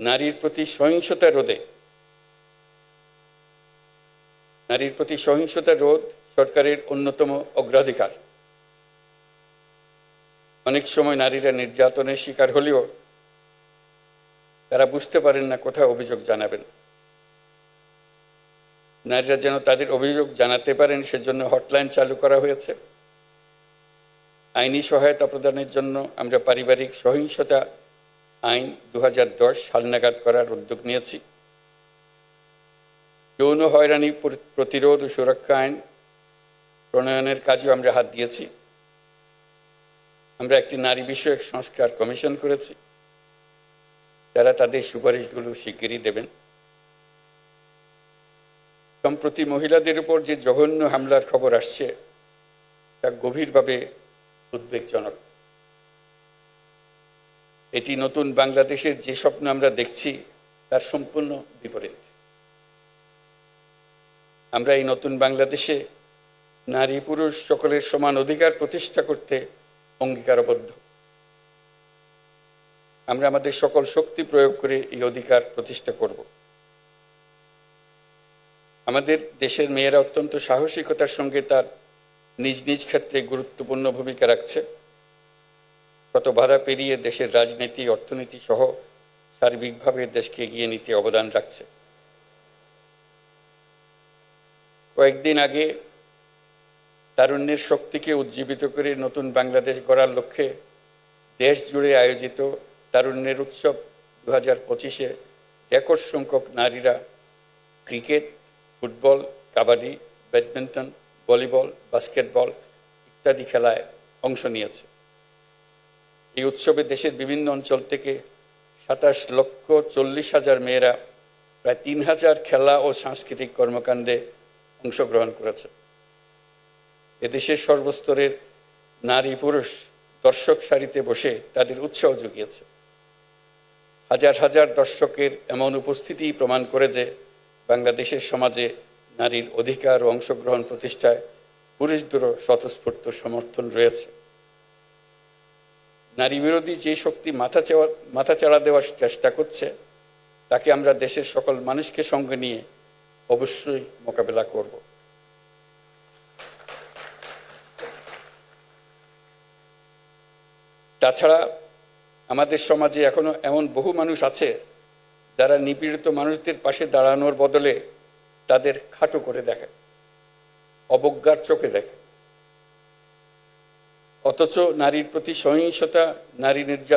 নারীর প্রতি সহিংসতা রোধে। নারীর প্রতি সহিংসতা রোধ সরকারের অন্যতম অগ্রাধিকার। অনেক সময় নারীরা নির্যাতনের শিকার হলেও তারা বুঝতে পারেন না কোথায় অভিযোগ জানাবেন। নারীরা যেন তাদের অভিযোগ জানাতে পারেন, সেজন্য হটলাইন চালু করা হয়েছে। আইনি সহায়তা প্রদানের জন্য আমরা পারিবারিক সহিংসতা আইন দু দশ হালনাগাদ করার উদ্যোগ নিয়েছি। যৌন হয়রানি প্রতিরোধ ও সুরক্ষা আইন প্রণয়নের কাজেও আমরা হাত দিয়েছি। আমরা একটি নারী বিষয়ক সংস্কার কমিশন করেছি। যারা তাদের সুপারিশগুলো শিগগিরই দেবেন। সম্প্রতি মহিলাদের উপর যে জঘন্য হামলার খবর আসছে, তা গভীরভাবে উদ্বেগজনক। এটি নতুন বাংলাদেশের যে স্বপ্ন আমরা দেখছি, তার সম্পূর্ণ বিপরীত। আমরা এই নতুন বাংলাদেশে নারী পুরুষ সকলের সমান অধিকার প্রতিষ্ঠা করতে অঙ্গীকারবদ্ধ। আমরা আমাদের সকল শক্তি প্রয়োগ করে এই অধিকার প্রতিষ্ঠা করব। আমাদের দেশের মেয়েরা অত্যন্ত সাহসিকতার সঙ্গে তার নিজ নিজ ক্ষেত্রে গুরুত্বপূর্ণ ভূমিকা রাখছে। কত বাধা পেরিয়ে দেশের রাজনীতি, অর্থনীতি সহ সার্বিকভাবে দেশকে এগিয়ে নিতে অবদান রাখছে। কয়েকদিন আগে তারুণ্যের শক্তিকে উজ্জীবিত করে নতুন বাংলাদেশ গড়ার লক্ষ্যে দেশ জুড়ে আয়োজিত তারুণ্যের উৎসব দু হাজার পঁচিশে রেকর্ড সংখ্যক নারীরা cricket, football, kabaddi, badminton, volleyball, basketball ইত্যাদি খেলায় অংশ নিয়েছে। এই উৎসবে দেশের বিভিন্ন অঞ্চল থেকে সাতাশ লক্ষ চল্লিশ হাজার মেয়েরা প্রায় তিন হাজার খেলা ও সাংস্কৃতিক কর্মকাণ্ডে অংশগ্রহণ করেছে। এদেশের সর্বস্তরের নারী পুরুষ দর্শক সারিতে বসে তাদের উৎসাহ জুগিয়েছে। হাজার হাজার দর্শকের এমন উপস্থিতি প্রমাণ করে যে বাংলাদেশের সমাজে নারীর অধিকার ও অংশগ্রহণ প্রতিষ্ঠায় পুরুষদেরও স্বতঃস্ফূর্ত সমর্থন রয়েছে। নারী বিরোধী যে শক্তি মাথা চাওয়া, মাথা চাড়া দেওয়ার চেষ্টা করছে, তাকে আমরা দেশের সকল মানুষকে সঙ্গে নিয়ে অবশ্যই মোকাবেলা করব। তাছাড়া আমাদের সমাজে এখনও এমন বহু মানুষ আছে, যারা নিপীড়িত মানুষদের পাশে দাঁড়ানোর বদলে তাদের খাটো করে দেখে, অবজ্ঞার চোখে দেখে। অথচ নারীর প্রতি সহিংসতা নারী নির্যাতন